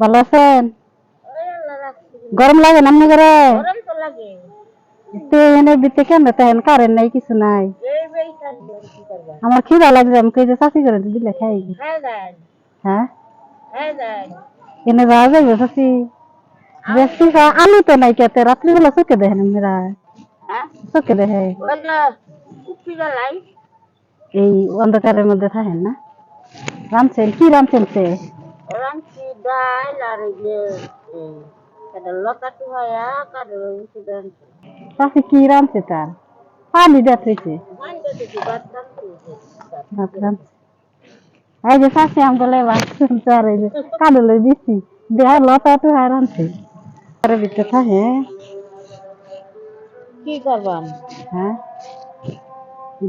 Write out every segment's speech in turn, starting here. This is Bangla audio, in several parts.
ভালো আছেন গরম লাগে না আপনি করে গরম তো লাগে তো এনে বিতে কেন তেন কারেন্ট নাই কিছু নাই এই বেই থাকবে কি করবা আমার খিদা লাগছে আমি কই যে চাষি করে দিলে খাই খাই দেন হ্যাঁ খাই দেন এনে যাওয়া যাবে চাষি বেশি খা- আলু তো নাই কেতে রাত্রিবেলা চোখে দেখেন মেরা হ্যাঁ চোখে দেখে বললো কুপি লাই এই অন্ধকারের মধ্যে থাকেন না রামছেন কি রামছেন সে রামচি ডাল আর এই যে কাটা লতা টুহায়া দেন চাষি কি রামছে তার পানি রামছে এই যে চাষি আম গলে বাসন চার এই যে কাদলে দিছি দেহা লতা তো আর রামছে আরে ভিতরে থাকে কি করবাম হ্যাঁ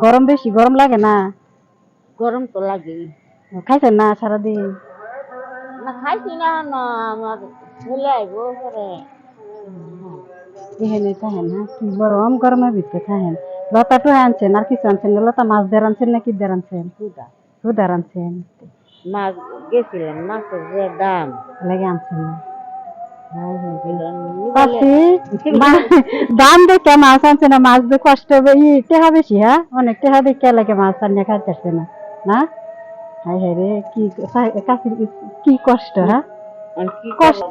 গরম বেশি গরম লাগে না গরম তো লাগে খাইছেন না সারাদিন না খাইছি না ছেলে আইব পরে এখানে থাকেন হ্যাঁ? গরম গরমের ভিতরে থাকেন লতা তো আনছেন আর কিছু আনছেন লতা মাছ দিয়ে আনছেন না কি দিয়ে আনছেন? সুদা দুধার আনছেন। মাছ গেছিলাম মাছের যে দাম। লাগে আনছেন না। দাম দেখে মাছ আনছে না মাছ দিয়ে কষ্ট হবে ই টেহা বেশি হ্যাঁ? অনেক টেহা দেখে লাগে মাছ আনিয়ে খাইতেছে না না? হাই হাই রে কি চা- চাষির কি কষ্ট। হ্যাঁ কি কষ্ট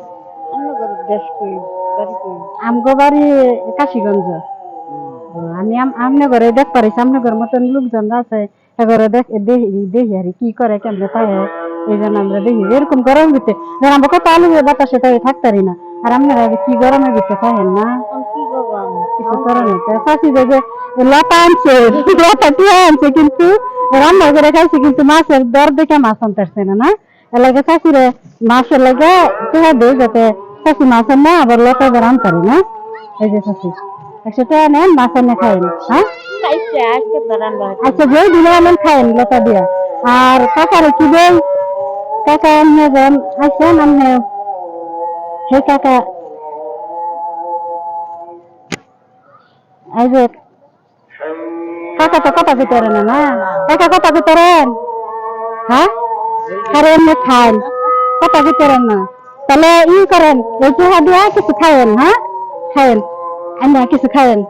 আমগো বাড়ি কাশিগঞ্জ। আমি আম- আমনে ঘরে দেখ পারি সামনে মতন লোকজন আছে। এবারে দেখ দেখি আর কি করে কেমনে পায় এই জন্য আমরা দেখি এরকম গরম ভিতরে ধর আমরা কত আলু বাতাসে তাই থাকতারি না। আর আপনারা কি গরমের ভিতরে থাকেন না? কিছু করে না তো চাষি দেখে লতা আনছে লতা টিয়া আনছে কিন্তু রান্না করে খাইছে কিন্তু মাছের দর দেখে মাছ আনতেছে না না এলাকা চাষিরে মাছের লাগে টিয়া দেয় যাতে চাষি মাছ আন না আবার লতা এবার আনতারি না এই যে চাষি একশো টাকা নেন মাছ আনে খাইন হ্যাঁ খাইছে আজকে তো রান্না হচ্ছে আচ্ছা যেই দিলে আনেন খাইন লতা দিয়া আর কাকারে কি দেয় কাকা এমনি যান আসেন আপনি হে কাকা এই যে কাকা তো কথা ভিতরে না না কাকা কথা ভিতরেন হ্যাঁ আরে এমনি খান কথা ভিতরেন না তাহলে ই করেন এই চেহা দিয়া কিছু খায়েন হ্যাঁ খায়েন আমি কিছু খায়েন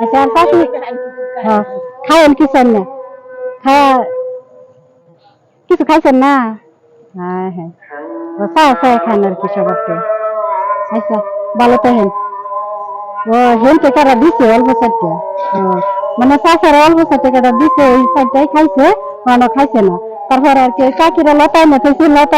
আচ্ছা আর পাশে হ্যাঁ খায়েন কিছু না খায়া কিছু খাইছেন না হ্যাঁ হ্যাঁ ও চা চা খান আর কি সবার তো আচ্ছা ভালো তো হেন ও হেন টাকাটা দিছে অল্প চারটা ও মানে চাষের অল্প টাকাটা দিছে, ওই সাইডটাই খাইছে মানে খাইছে না। তারপর আর কি কাকিরা লতায় না খাইছে লতা